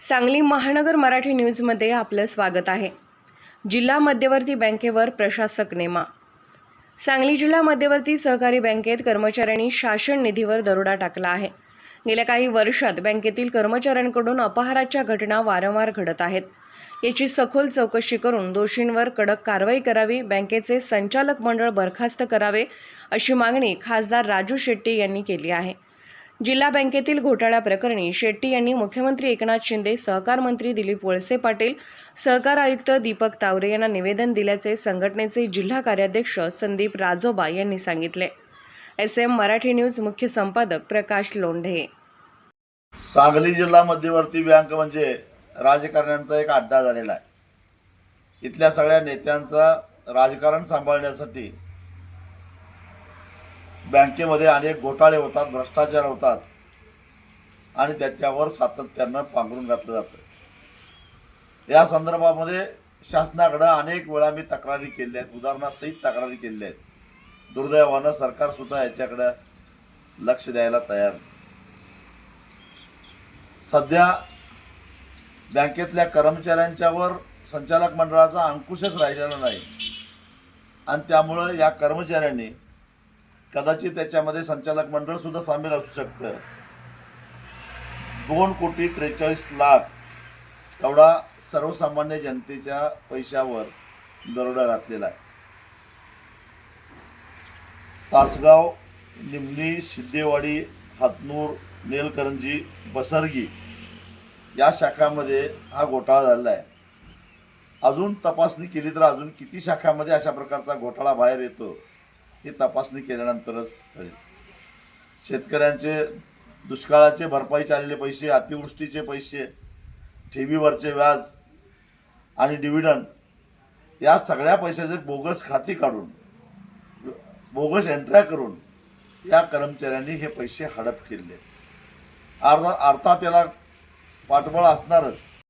सांगली महानगर मराठी न्यूजमध्ये आपलं स्वागत आहे. जिल्हा मध्यवर्ती बँकेवर प्रशासक नेमा. सांगली जिल्हा मध्यवर्ती सहकारी बँकेत कर्मचाऱ्यांनी शासन निधीवर दरोडा टाकला आहे. गेल्या काही वर्षात बँकेतील कर्मचाऱ्यांकडून अपहाराच्या घटना वारंवार घडत आहेत. याची सखोल चौकशी करून दोषींवर कडक कारवाई करावी बँकेचे संचालक मंडळ बरखास्त करावे अशी मागणी खासदार राजू शेट्टी यांनी केली आहे. जिल्हा बँकेतील घोटाळ्याप्रकरणी शेट्टी यांनी मुख्यमंत्री एकनाथ शिंदे सहकार मंत्री दिलीप वळसे पाटील सहकार आयुक्त दीपक तावरे यांना निवेदन दिल्याचे संघटनेचे जिल्हा कार्याध्यक्ष संदीप राजोबा यांनी सांगितले. एस एम मराठी न्यूज मुख्य संपादक प्रकाश लोंढे. सांगली जिल्हा मध्यवर्ती बँक म्हणजे राजकारण्यांचा एक अड्डा झालेला आहे. इथल्या सगळ्या नेत्यांचा राजकारण सांभाळण्यासाठी बँकेमध्ये अनेक घोटाळे होतात भ्रष्टाचार होतात. आणि त्याच्यावर सातत्यानं पांघरून घातलं जातं. या संदर्भामध्ये शासनाकडं अनेक वेळा मी तक्रारी केल्या आहेत. उदाहरणासहित तक्रारी केल्या आहेत. दुर्दैवानं सरकार सुद्धा याच्याकडं लक्ष द्यायला तयार सध्या बँकेतल्या कर्मचाऱ्यांच्यावर संचालक मंडळाचा अंकुशच राहिलेला नाही. आणि त्यामुळं या कर्मचाऱ्यांनी कदाचित त्याच्यामध्ये संचालक मंडळ सुद्धा सामील असू शकतं. दोन कोटी त्रेचाळीस लाख एवढा सर्वसामान्य जनतेच्या पैशावर दरोडा घातलेला आहे. तासगाव निमणी सिद्धेवाडी हातनूर नेलकरंजी बसरगी या शाखामध्ये हा घोटाळा झालेला आहे. अजून तपासणी केली तर अजून किती शाखामध्ये अशा प्रकारचा घोटाळा बाहेर येतो? ही तपासणी केल्यानंतरच कळेल. शेतकऱ्यांचे दुष्काळाचे भरपाईचे आलेले पैसे अतिवृष्टीचे पैसे ठेवीवरचे व्याज आणि डिव्हिडंड या सगळ्या पैशाचे बोगस खाती काढून बोगस एंट्र्या करून या कर्मचाऱ्यांनी हे पैसे हडप केले. अर्धा अर्थात त्याला पाठबळ असणारच.